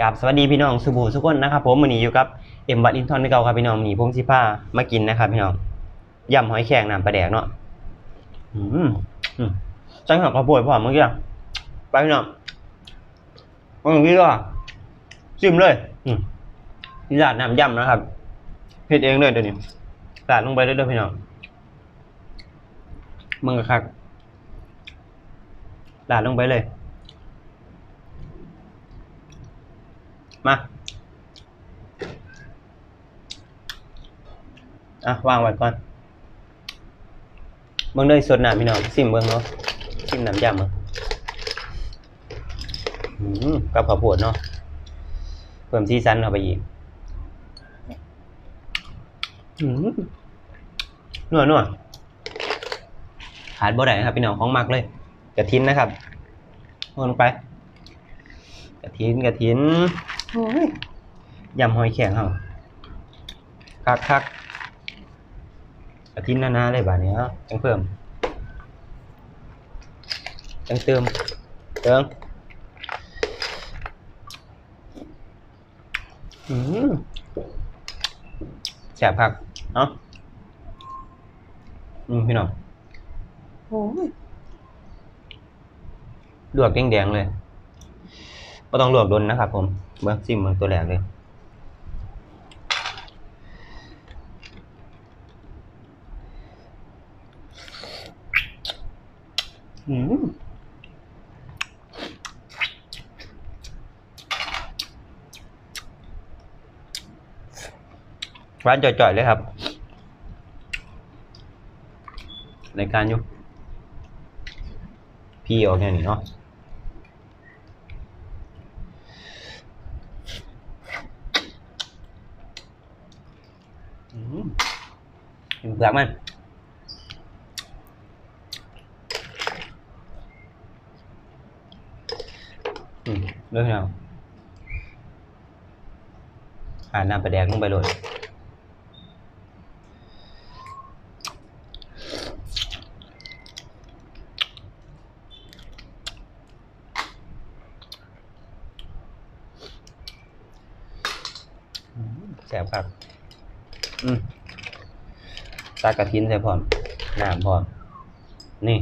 กับสวัสดีพี่น้องสุบูสุกคนนะครับผมวันนี้อยู่กับเอ็มบัตอินทอนที่เก่าครับพี่น้องวันนี้ผมสิพามากินนะครับพี่น้องยำหอยแครงน้ำปลาแดกเนาะอืมอืมจังหักข้าวโพดพอมเมื่อกี้อะไปพี่น้องเมาอย่างนี้ก็จิ้มเลยอืมนี่ราดน้ำยำนะครับเฮ็ดเองเลยเดี๋ยวนี้ราดลงไปเรื่อยๆพี่น้องมึงกะคักราดลงไปเลย มาอะวางไว้ก่อนเบิ่งเลยสดน้ำพี่น้องซิมเบิ่งเนาะซิมน้ำยำเบิ่งอืมกับข้าวโพดเนาะเพิ่มสีสันเข้าไปอีกอืมนัวนัวขาดบ่ได้ครับพี่น้องของมักเลย กระทินนะครับลงไป กระทินกระทิน โอ้ยยำหอยแข็งเฮาคักคักกระทินหนาๆเลยบาดนี้เนาะจังเพิ่มจังเติมเติมอืมแซ่บคักเนาะอืมพี่น้องโอ้ยลวกแดงๆเลยก็ต้องลวกดนนะครับผม เบิ้งซิมเบิ้งตัวแรกเลยอืมร้านจ่อยๆเลยครับรายการอยู่พี่ออกแค่นี้เนาะ กินเปลือกมันเรื่องเราหาน้ำปลาแดกลงไปเลยแสบครับ ตากระทินใส่พร้อมน้ำพร้อม นี่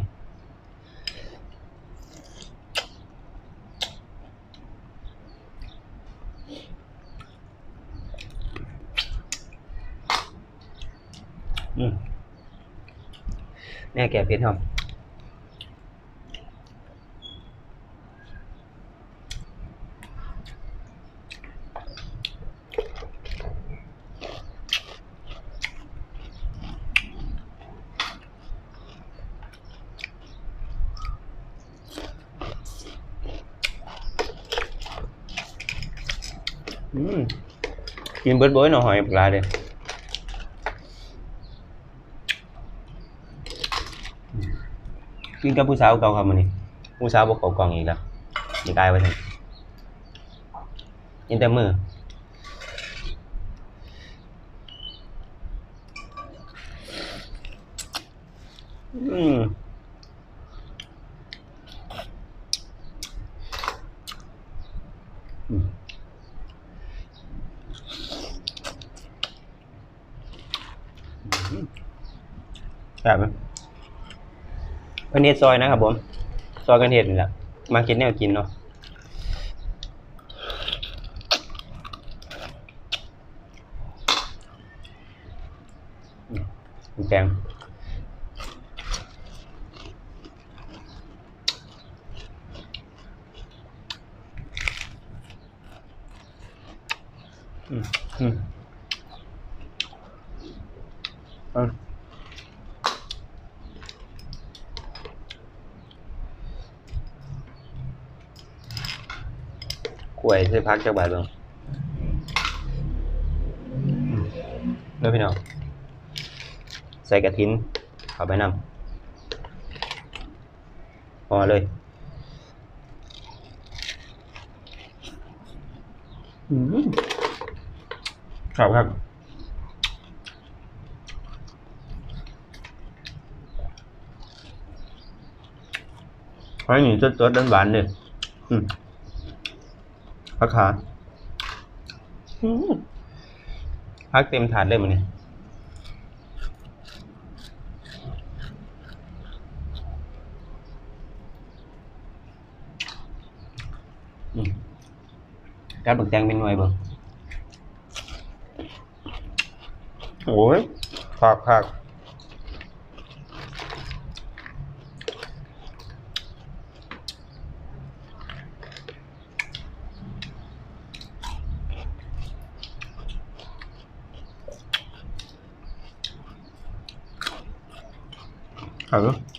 อืมแน่แก่เพชรครับอืม กินเบิดบอยหน่อหอยปลาเด้กินกับผู้สาวเก่าครับมันนี่ผู้สาวบอกเขากล่องอีกแล้วมีกายไว้ถึงกินแต่มืออืมอืม ครับเป็นเฮ็ดซอยนะครับผม ซอยกันเฮ็ดนี่แหละมากินแนวกินเนาะอืมแกงอืมอืม เอากล้วยใส่พักจากบาทเบิ่งเด้อพี่น้อง พอเลยอืมครับครับหอยนี่สดๆหวานๆเลยอืมผักขาอืมพักเต็มถาดเลยมันนี่อืมการบักแตงเป็นหน่วยเบิ่งโอ้ยผักผัก เ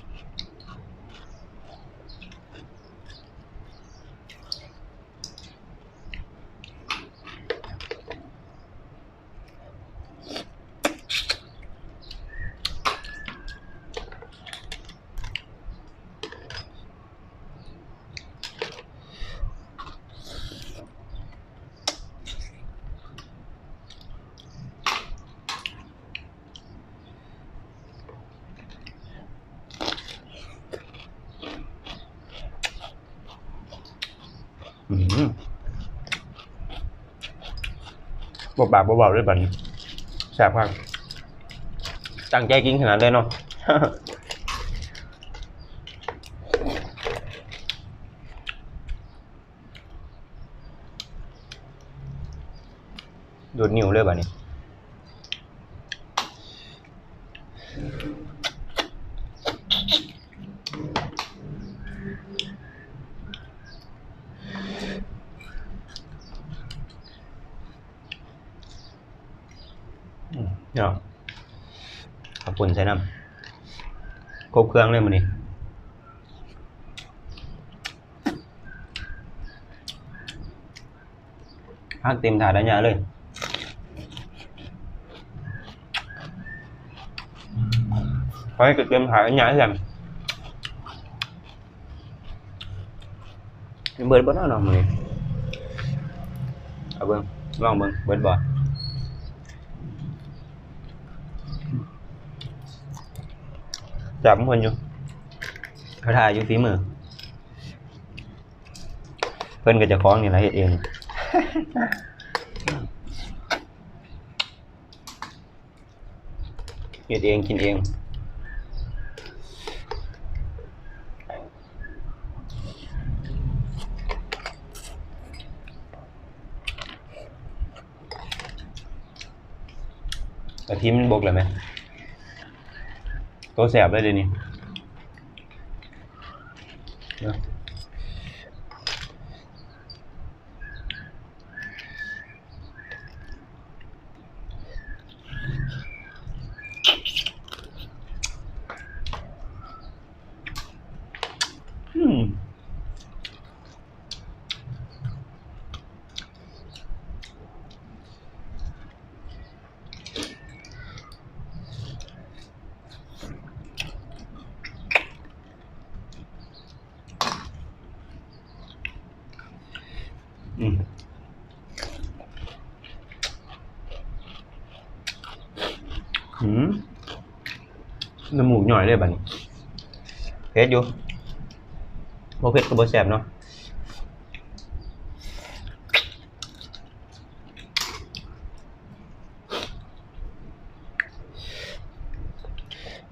บบบากบเบาๆด้วยบัดนแสบมากตั้งใจกินขนาดเลยเนาะ ดูดนิ้วเลยบัดนี้ อืมเนาะ ขอบคุณใช้น้ำครบเครื่องเลยมันนี่พักเต็มถาดแล้วเนี่ยเลยขอให้เต็มถาดแล้วเนี่ยให้กันเบิร์ดบ่เนาะเนาะมันนี่เอาเบิ่งลองเบิ่งเบิร์ดบ่ จับมันเพิ่นอยู่เขาถ่ายอยู่ฝีมือ เพิ่นก็จะคล้องนี่แหละเฮ็ดเองเฮ็ดเองกินเองกะทิมันบกเลยไหม ตัวแสบเลยเดี๋ยวนี้เนอะอืมอืมหืมน้ำ หน่อยเลยบัดนี้เผ็ดอยู่บ่เผ็ดก็บ่แซ่บเนาะ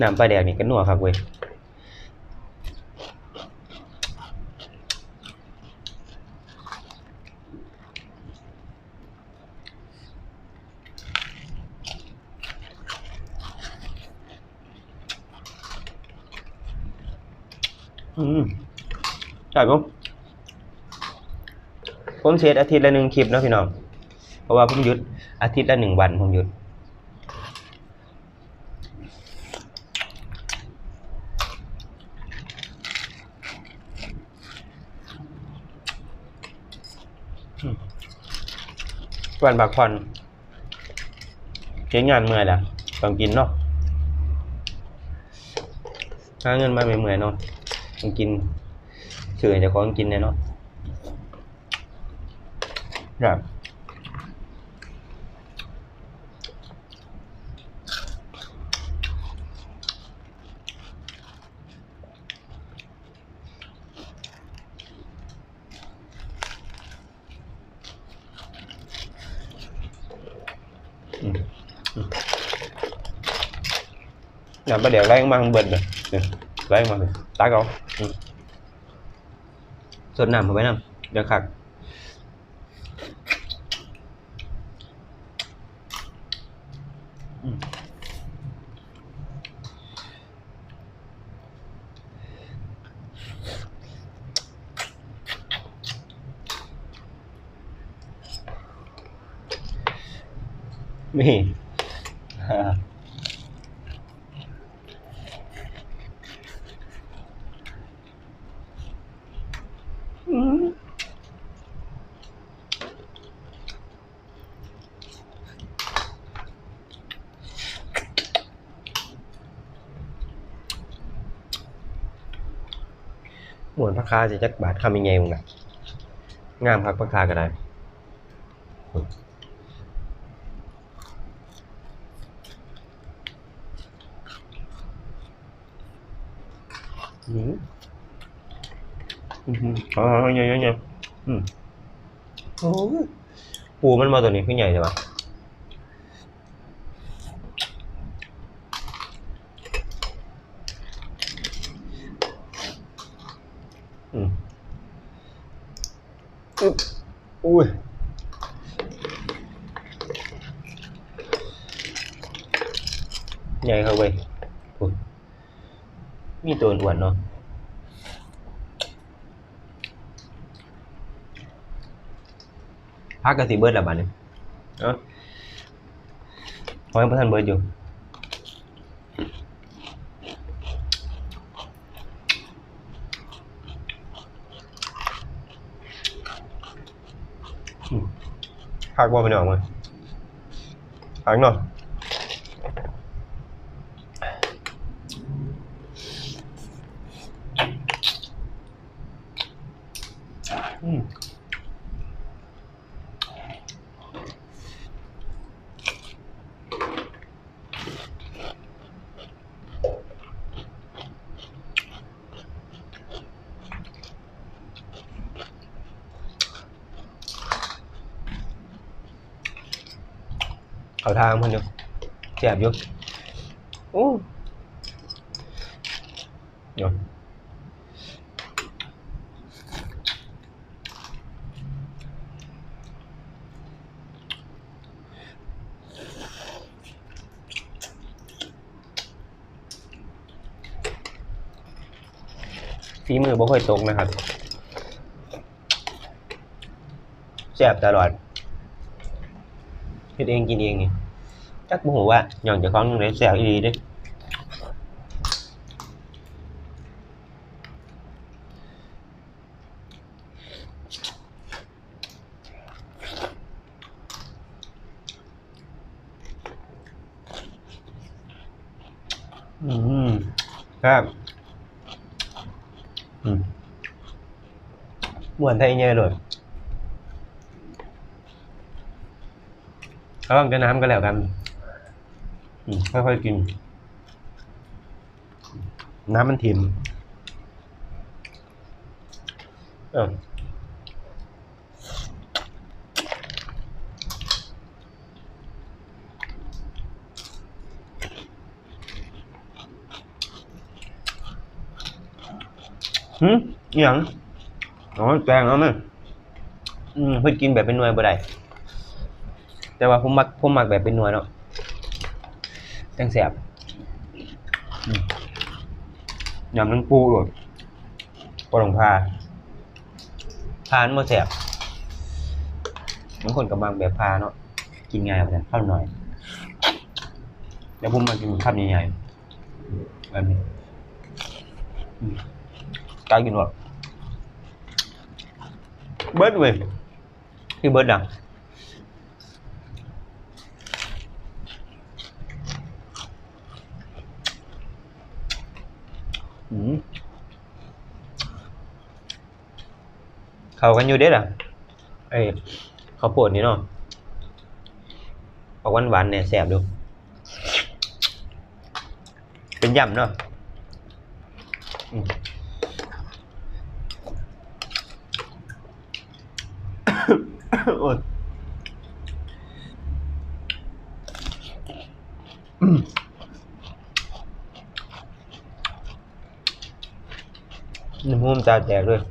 น้ำปลาแดกนี่ก็นัวครับเว้ย อืม ใช่ปุ๊ผมเซตอาทิตย์ละหนึ่งคลิปนะพี่น้อง เพราะว่าผมหยุดอาทิตย์ละหนึ่งวันผมหยุดวันพักผ่อนเช้งานเมื่อยละต้องกินเนาะหาเงินมาเมื่อยๆเนาะต้องกิน sườn cho con chim này nó. Rồi. Ừ. Ừ. Làm bắt đèo lấy ăn măng bình rồi. Ừ, lấy ăn măng tá con. Ừ. สดน้ำเข้าไปน้ำเดี๋ยวขักอืมนี่ ฮ่า หมวนพักคาจะจักบาทคำยังไงมึงน่ะงามพักพักคาก็ได้อืมอืมอ๋อใหญ่ใหญ่ใหญ่อืมโอ้ปูมันมาตัวนี้ขึ้นใหญ่ใช่ปะ อึ๊บอุ้ยใหญ่เข้าไปโอ้ยมีตัวอ้วนๆเนาะพักกันสีเบิร์ดละบาดนี้เอ้าพอยังพันเบิร์ดอยู่ พักว่าไปหน่อยมั้ยพักหน่อยอืม เขาทางมันอยู่แสบอยู่โอ้เดี๋ยวฝีมือบ่ค่อยตกนะครับแสบตลอด เฮ็ดเองกินเองนี่จักบ่ฮู้ว่าหย่อนเจ้าของจับอีหลีเรับอืมม่วนไทยใหญ่เลยก็ต้องจะน้ำก็แล้วกันค่อยๆกิน น้ำมันทิมเออหืมอย่างอ๋อแกงเอาไหมอืมเพื่อกินแบบเป็นหน่วยบ่ได้ แต่ว่าผมมักผมมักแบบเป็นหน่วยเนาะจังแสบยำนังปูด้วยปลาหลงพาพานมาแสบบางคนกับบางแบบพาเนาะกินง่ายแบบนั้นข้าวหน่อยแล้วผมมากินข้าวใหญ่ๆแบบนี้กล้ากินหรอเบิร์ดเว้ยคือเบิร์ดอะ เขากันอยู่เด้ล่ะไอ้ข้าวดนี่เนาะออกหวานๆเนี่ยแซ่บดู เป็นยำเนาะอืมโอ้ยอืม น้ำมูมจาแจกด้วย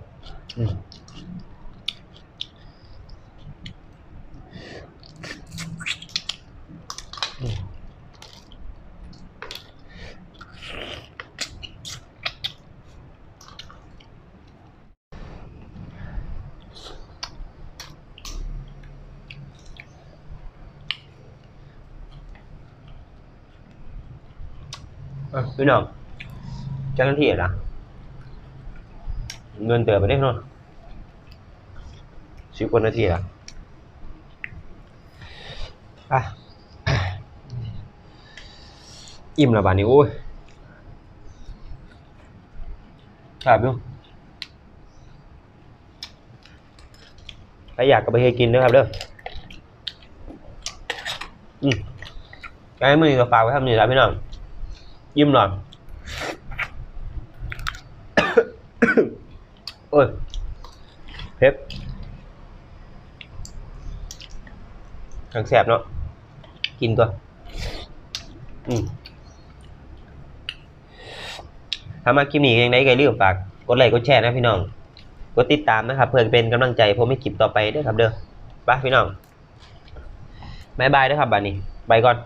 พี่น้องเจ้าหน้าที่อะนะ เงินเติมไปได้เนาะสิบกว่านาทีละอะอิ่มละบาดนี้โอ้ยครับลุงถ้าอยากก็ไปให้กินด้ครับเด้ออืมไอ้มือก็ฝากไว้ทำนี่แล้วพี่น้องยิ้มหน่อย โอ้ยเพชรทังแสบเนาะ กินตัวอืมถ้ามาคลิปนี้ยังไงก็อย่าลืมฝากกดไลค์กดแชร์นะพี่น้อง กดติดตามนะครับ เพื่อเป็นกำลังใจผมให้คลิปต่อไปด้วยครับเด้อไปพี่น้องบายบายด้วยครับบัดนี้ ไปก่อน